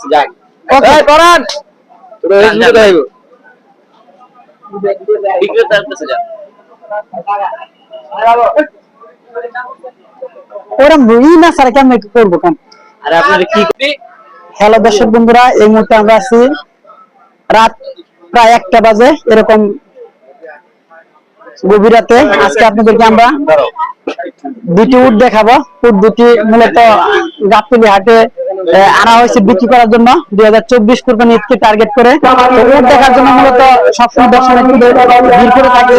দিচ্ছি যাক Okay. এই করান তোর এই সুযোগ আইব বিক্রেতার কাছে যান। ওরম ই না স্যার কেমন করব কেন? আরে আপনারা কি হ্যালো দর্শক বন্ধুরা এই মুহূর্তে আমরা আছি। রাত প্রায় একটা বাজে এরকম গভীর রাতে। আজকে আপনাদেরকে আমরা দুটি উট দেখাবো। উট দুটি মূলত গাবতলি হাটে আনা হয়েছে বিক্রি করার জন্য। দুই হাজার চব্বিশ কোরবানি টার্গেট করে। উট দেখার জন্য মূলত সবসময় দর্শনার্থীদের ভিড় করে থাকে।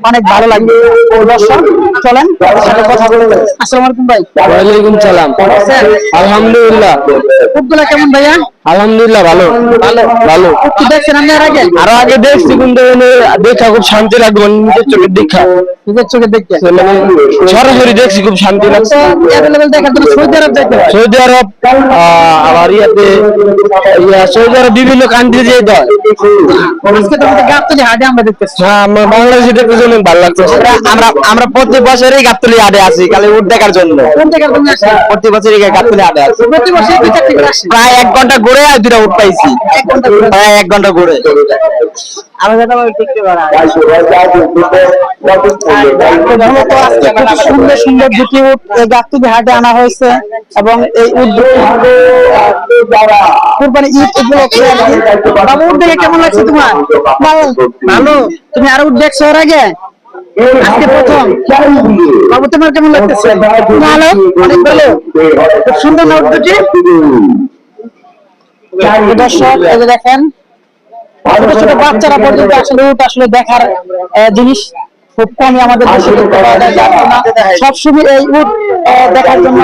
অনেক ভালো লাগবে দর্শক চলেন সাথে কথা বলে। নেই। আসসালামু আলাইকুম ভাই। ওয়ালাইকুম সালাম। আলহামদুলিল্লাহ। কেমন ভাইয়া? আলহামদুলিল্লাহ ভালো। ভালো। ভালো। উট দেখছেন আপনি আর আগে? আরও আগে দেখছি কিন্তু দেখা খুব শান্তি লাগবে মানে নিজের চোখের দেখা। নিজের চোখে দেখতে। মানে সরাসরি দেখছি খুব শান্তি লাগছে। তো দেখার জন্য সৌদি আরব সৌদি আবার ইয়াতে ইয়া সৌদি আরব বিভিন্ন কান্ট্রি যে দেয়। আজকে তো আমাদের গাবতলি হাটে আমরা দেখতেছি। হ্যাঁ আমরা বাংলাদেশে জন্য ভালো লাগছে। আমরা আমরা প্রতি বছরই গাবতলি আসি খালি উট দেখার জন্য। প্রতি বছরই গাবতলি আসি করে প্রায় এক ঘণ্টা ঘুরে আর দুটা উট পাইছি। প্রায় এক ঘণ্টা ঘুরে। সুন্দর সুন্দর দুটি উট গাবতলি হাটে আনা হয়েছে এবং এই কুরবানি ঈদ উপলক্ষে কেমন লাগছে তোমার? ভালো। ভালো। তুমি আরও উঠবে একশো আগে? আজকে প্রথম। বাবু, তোমার কেমন লাগতেছে? ভালো? অনেক ভালো? খুব সুন্দর না উঠবে দর্শক দেখেন, ছোট ছোট বাচ্চারা পর্যন্ত আসলে উঠ আসলে দেখার জিনিস। খুব আমাদের দেশে দেখতে পাওয়া যায় যার জন্য সবসময় এই উট দেখার জন্য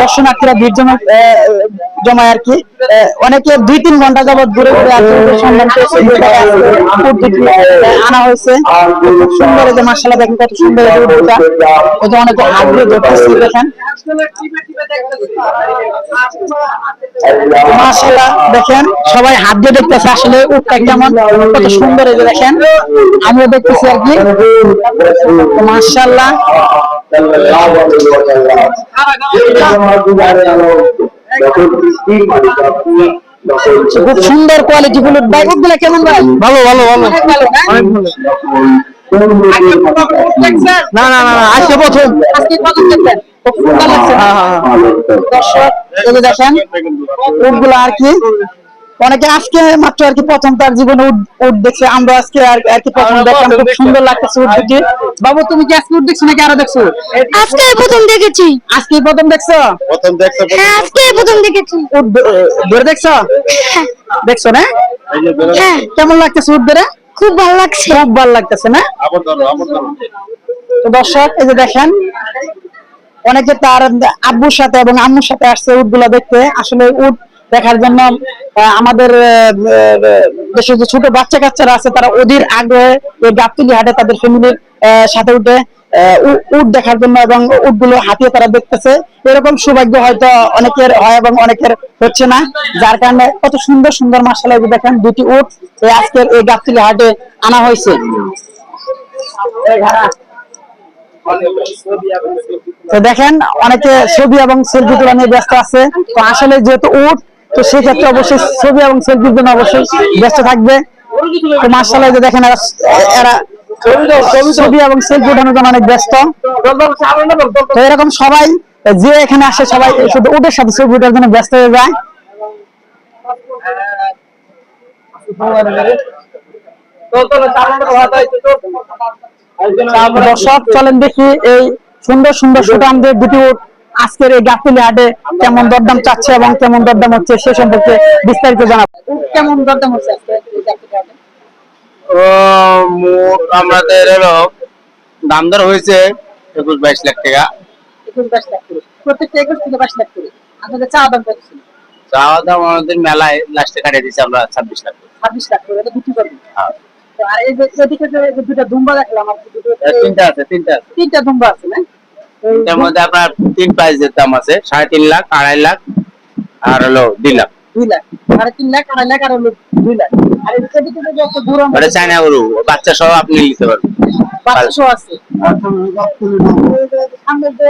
দর্শনার্থীরা ভিড় জমা জমায় আর কি। অনেকে দুই তিন ঘণ্টা যাবত ঘুরে ঘুরে আসলে উটের সন্ধান পেয়েছে এই জায়গায় আজকে উট দুটি আহ, আনা হয়েছে। খুব সুন্দর যে মার্শাল্লাহ দেখেন কত সুন্দর এই যে ওই যে অনেকে হাত ধরতেছে দেখেন। মাশাআল্লাহ দেখেন সবাই হাত দিয়ে দেখতেছে আসলে উটটা কেমন কত সুন্দর এই যে দেখেন। আমিও দেখতেছি আর কি। মাশাআল্লাহ। খুব সুন্দর কোয়ালিটি গুলো ভাই উটগুলো কেমন ভাই? ভালো ভালো ভালো। না? না না না আজকে প্রথম। আজকে প্রথম দেখলেন খুব সুন্দর লাগছে। হ্যাঁ, হ্যাঁ, হ্যাঁ। দর্শক দেখেন উটগুলো আর কি? অনেকে আজকে মাত্র আর কি প্রথম তার জীবনে উট দেখছে আমরা আজকে আর কি প্রথম দেখলাম খুব সুন্দর লাগতেছে উট দুটি বাবু তুমি কি আজকে উট দেখছ নাকি আরও দেখছ? আজকে প্রথম দেখেছি। আজকে প্রথম দেখছ? প্রথম দেখতে হ্যাঁ আজকে প্রথম দেখেছি। দ- ধরে দেখছ? দেখছ না? হ্যাঁ। কেমন লাগতেছে উট ধরে? খুব ভালো লাগছে। খুব ভালো লাগতেছে না? তো দর্শক এই যে দেখেন অনেকে তার আব্বুর সাথে এবং আম্মুর সাথে আসছে গুলা দেখতে। আসলে উট দেখার জন্য আমাদের দেশের যে ছোট বাচ্চা কাচ্চারা আছে, তারা অধীর আগ্রহে এই গাবতলি হাটে তাদের ফ্যামিলির সাথে উঠে উট দেখার জন্য এবং উটগুলো হাতিয়ে তারা দেখতেছে। এরকম সৌভাগ্য হয়তো অনেকের হয় এবং অনেকের হচ্ছে না। যার কারণে কত সুন্দর সুন্দর মাসালা দেখেন, দুটি উট আজকের এই গাবতলি হাটে আনা হয়েছে। তো দেখেন, অনেকে ছবি এবং সেলফি তোলা নিয়ে ব্যস্ত আছে। তো আসলে যেহেতু উট তো সেক্ষেত্রে অবশ্যই ছবি এবং সেলফির জন্য অবশ্যই ব্যস্ত থাকবে। তো মার্শাল্লাহ যে দেখেন এরা ছবি এবং সেলফি ওঠানোর জন্য অনেক ব্যস্ত। তো এরকম সবাই, যে এখানে আসে সবাই শুধু উটের সাথে ছবি ওঠার জন্য ব্যস্ত হয়ে যায়। দর্শক, চলেন দেখি এই সুন্দর সুন্দর সুটামদের দুটি উট। আজকের এই গাফিলি হাটে কেমন দরদাম চাচ্ছে এবং কেমন দরদাম হচ্ছে সে সম্পর্কে বিস্তারিত জানাব। কেমন দরদাম হচ্ছে আমাদের হলো দাম দর হয়েছে একুশ বাইশ লাখ টাকা। একুশ বাইশ লাখ করে প্রত্যেকটা একুশ থেকে বাইশ লাখ করে আপনাদের চাওয়া দাম কত ছিল? চাওয়া দাম আমাদের মেলায় লাস্টে কাটিয়ে দিচ্ছি আমরা ছাব্বিশ লাখ ছাব্বিশ লাখ করে এটা বিক্রি করবেন? হ্যাঁ। আর এই যে এদিকে যে দুটা দুম্বা দেখলাম আর দুটো তিনটা আছে তিনটা আছে। তিনটা দুম্বা আছে না? এর মধ্যে আপনার তিন প্রাইজের দাম আছে সাড়ে তিন লাখ আড়াই লাখ আর হলো দুই লাখ। দুই লাখ। সাড়ে তিন লাখ আড়াই লাখ আর হলো দুই লাখ। আর এই পেটি পেটি যে একটা ওটা চায়না গরু বাচ্চা সহ আপনি নিতে পারবেন। বাচ্চা আছে। সামনে যে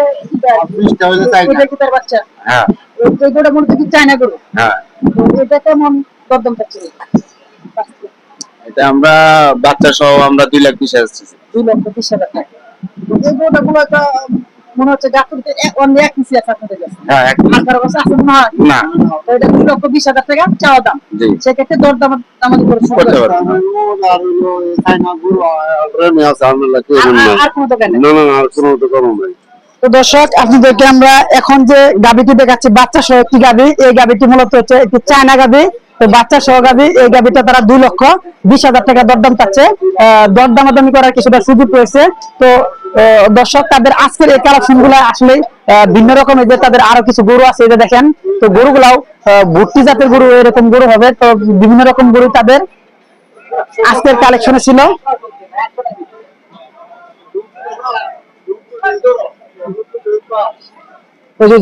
ইটা, ওইটা কি তার বাচ্চা। হ্যাঁ। ওই গোটা মূলত কি চায়না গরু। হ্যাঁ। এটা কেমন দরদাম পাচ্ছে এটা আমরা বাচ্চা সহ আমরা দুই লাখ বিশ হাজার চাইছি। দুই লক্ষ বিশ হাজার টাকা। এই গোটা গুলো মনে হচ্ছে অন্য এক পিসি আছে আপনাদের কাছে। হ্যাঁ এক আছে হয়? না। তো এটা দুই লক্ষ বিশ হাজার টাকা চাওয়া দাম। জি। সেক্ষেত্রে দরদাম আমাদের করে করতে করতে পারবেন আর- আর- আর কোনো দোকানে না না আর কোনো দোকানও নাই। তো দর্শক আপনাদেরকে আমরা এখন যে গাবিটি দেখাচ্ছি বাচ্চা সহ একটি গাবি এই গাবিটি মূলত হচ্ছে একটি চায়না গাবি তো বাচ্চা সহ এই গাবিটা তারা দুই লক্ষ বিশ হাজার টাকা দরদাম আহ, দরদামাদামি করার কিছুটা সুযোগ রয়েছে তো দর্শক তাদের আজকের এই কালেকশনগুলা আসলে ভিন্ন রকমের যে তাদের আরও কিছু গরু আছে যে দেখেন তো গরুগুলাও ভুট্টি জাতের গরু এরকম গরু হবে তো বিভিন্ন রকম গরু তাদের আজকের কালেকশনে ছিল ওই যে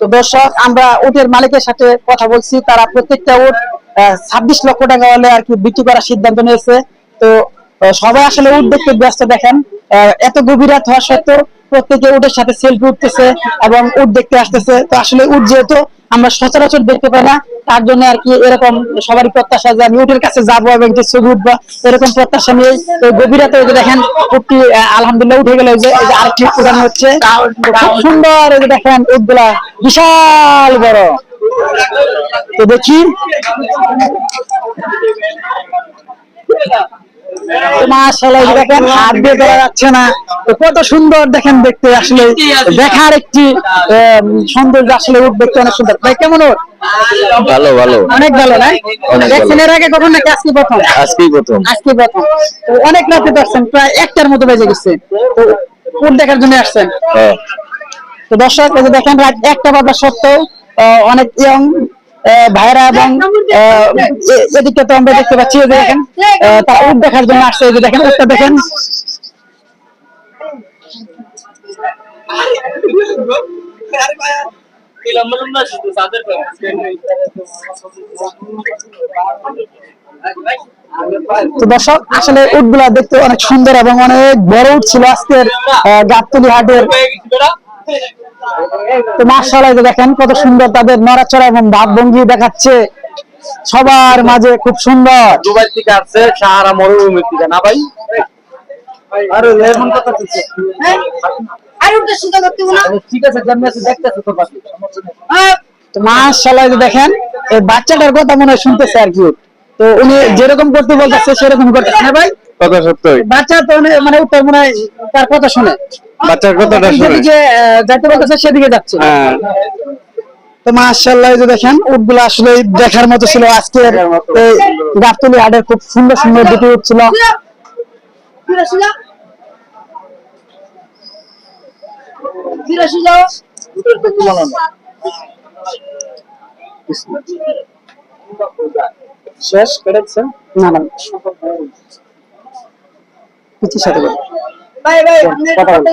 তো দর্শক, আমরা উটের মালিকের সাথে কথা বলছি, তারা প্রত্যেকটা উট ছাব্বিশ লক্ষ টাকা হলে আর কি বিক্রি করার সিদ্ধান্ত নিয়েছে। তো সবাই আসলে উট দেখতে ব্যস্ত, দেখেন এত গভীর হওয়া সত্ত্বেও প্রত্যেকে উটের সাথে সেলফি উঠতেছে এবং উট দেখতে আসতেছে। তো আসলে উট যেহেতু আমরা সচরাচর দেখতে পাই না। তার জন্য আর কি এরকম সবারই প্রত্যাশা যে আমি উটের কাছে যাব এবং একটু ছবি উঠবো এরকম প্রত্যাশা নিয়ে এই গভীর রাতে ওই যে দেখেন আহ, আলহামদুলিল্লাহ উঠে গেল যে যে আরেকটি উঠানো হচ্ছে। খুব সুন্দর এই যে দেখেন উটগুলা বিশাল বড়। তো দেখি। মাশাআল্লাহ দেখেন হাত দিয়ে ধরা যাচ্ছে না। কত সুন্দর দেখেন দেখতে আসলে। দেখার একটি সৌন্দর্য আসলে দেখতে অনেক সুন্দর। ভাই কেমন ওর? ভালো ভালো। অনেক ভালো না? দেখছেন এর আগে কখন নাকি আজকে প্রথম? আজকেই প্রথম। আজকে প্রথম। অনেক রাতে দেখছেন প্রায় একটার মতো বেজে গেছে। তো দেখার জন্য আসছেন। হ্যাঁ। তো দর্শক দেখেন রাত একটা বাজার সত্ত্বেও অনেক ইয়ং ভাইরা এবং এদিকে তো আমরা দেখতে পাচ্ছি যে দেখেন। তারা উট দেখার জন্য আসছে এই যে দেখেন উটটা দেখেন। তো দর্শক আসলে উটগুলা দেখতে অনেক সুন্দর এবং অনেক বড় উট ছিল আজকের গাবতলী হাটের। তো মার্শাল্লাহ যে দেখেন কত সুন্দর তাদের নড়াচড়া এবং ভাবভঙ্গি দেখাচ্ছে। সবার মাঝে খুব সুন্দর। দুবাই থেকে আসছে সাহারা মরুভূমি থেকে না ভাই? আরে কথা বলছে আর ওটা সুন্দর করতে না? ঠিক আছে জন্মে আছে দেখতেছে তো পাশে তো মাশাআল্লাহ দেখেন এই বাচ্চাটার কথা মনে হয় শুনতেছে আর কি তো উনি যেরকম করতে বলতেছে সেরকম করতেছে না ভাই? কথা সত্যই। বাচ্চা তো মানে উত্তর মনে হয় তার কথা শুনে। বাচ্চার কথাটা শুনে। যাইতে বলতেছে সেদিকে যাচ্ছে। হ্যাঁ। তো মাশাআল্লাহ যে দেখেন উটগুলো আসলে দেখার মতো ছিল। আজকের এই গাবতলি হাটের খুব সুন্দর সুন্দর দুটি উট ছিল শেষ কেটেছে না না। পিছিয়ে সাথে কথা বলো।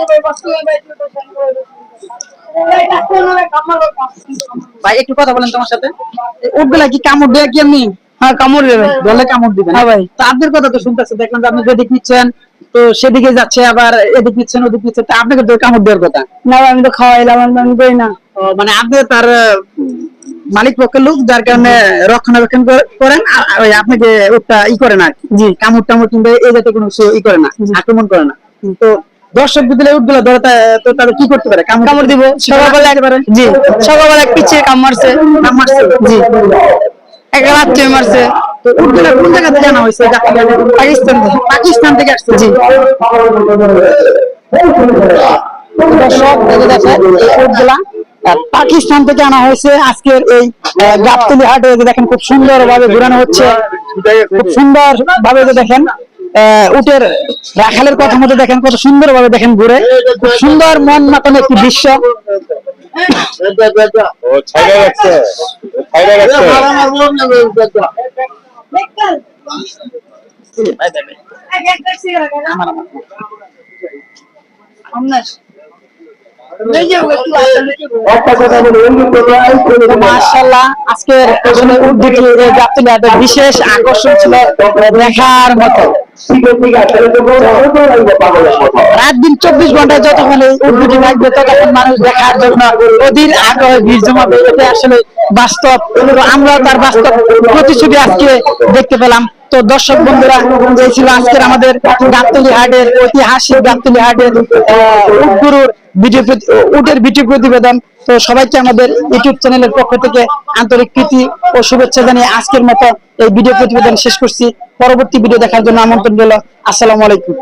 ভাই একটু কথা বলেন তোমার সাথে। কি কামড় দেয় কি এমনি? হ্যাঁ কামড় দেবে বলে কামড় দিবে হ্যাঁ ভাই। তো আপনার কথা তো শুনতেছে দেখলাম যে আপনি যেদিক নিচ্ছেন তো সেদিকে যাচ্ছে আবার এদিক নিচ্ছেন ওদিক নিচ্ছেন তা আপনাকে তো কামড় দেওয়ার কথা। না আমি তো খাওয়াইলাম আমি দেই না। মানে আপনি তার মালিক পক্ষের লোক যার কারণে রক্ষণাবেক্ষণ করেন আর- আর ওই আপনাকে ওটা ই করে না জি। কামড় টামড় কিংবা এই জাতীয় কোনো ই করে না আক্রমণ করে না। তো দর্শক উঠগুলো ধরে তো কি করতে পারে? কামড় দিব? সকালবেলা জি সকালবেলা পিছিয়ে কাম মারছে। কাম মারছে? জি। একটা রাত্রে মারছে। তো কোন জায়গা থেকে আনা হয়েছে? পাকিস্তান থেকে। পাকিস্তান থেকে আসছে জি। দর্শক এই দেখেন এই উটগুলা পাকিস্তান থেকে আনা হয়েছে। আজকের এই গাবতলী হাটে দেখেন খুব সুন্দর ভাবে ঘুরানো হচ্ছে। খুব সুন্দর ভাবে দেখেন। উটের রাখালের কথা মতো দেখেন কত সুন্দর ভাবে দেখেন ঘুরে। সুন্দর মন মাতানো একটি দৃশ্য। ও আজকের উদ্যোগী বিশেষ আকর্ষণ ছিল দেখার মতো। রাত দিন চব্বিশ ঘন্টায় যতক্ষণ উদ্যোগী থাকবে ততক্ষণ মানুষ দেখার জন্য অধীর আগ্রহে ভিড় জমাবে। এটা আসলে বাস্তব তো আমরাও তার বাস্তব প্রতিশ্রুতি আজকে দেখতে পেলাম। তো দর্শক বন্ধুরা এই ছিল আজকের আমাদের গাবতলী হাটের ঐতিহাসিক গাবতলী হাটের উটগুরুর ভিডিও উটের ভিডিও প্রতিবেদন। তো সবাইকে আমাদের ইউটিউব চ্যানেলের পক্ষ থেকে আন্তরিক প্রীতি ও শুভেচ্ছা জানিয়ে আজকের মতো এই ভিডিও প্রতিবেদন শেষ করছি। পরবর্তী ভিডিও দেখার জন্য আমন্ত্রণ রইল। আসসালামু আলাইকুম।